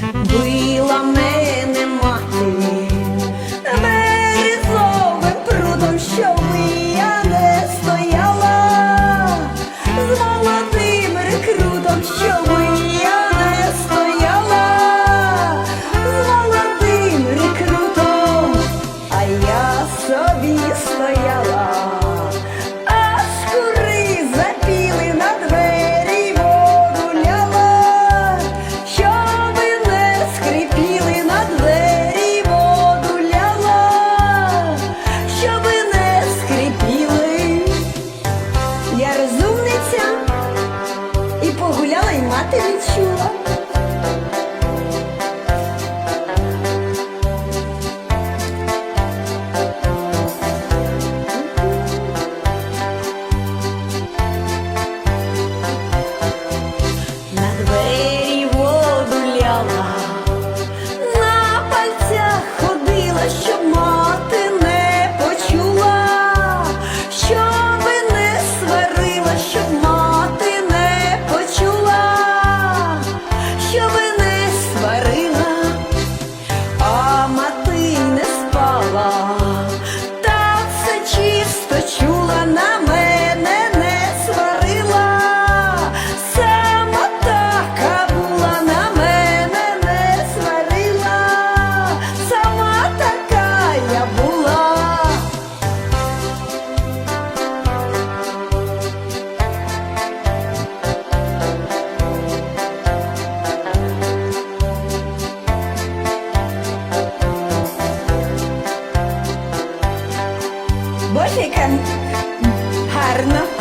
对 ти не чула. Над вщент гарно.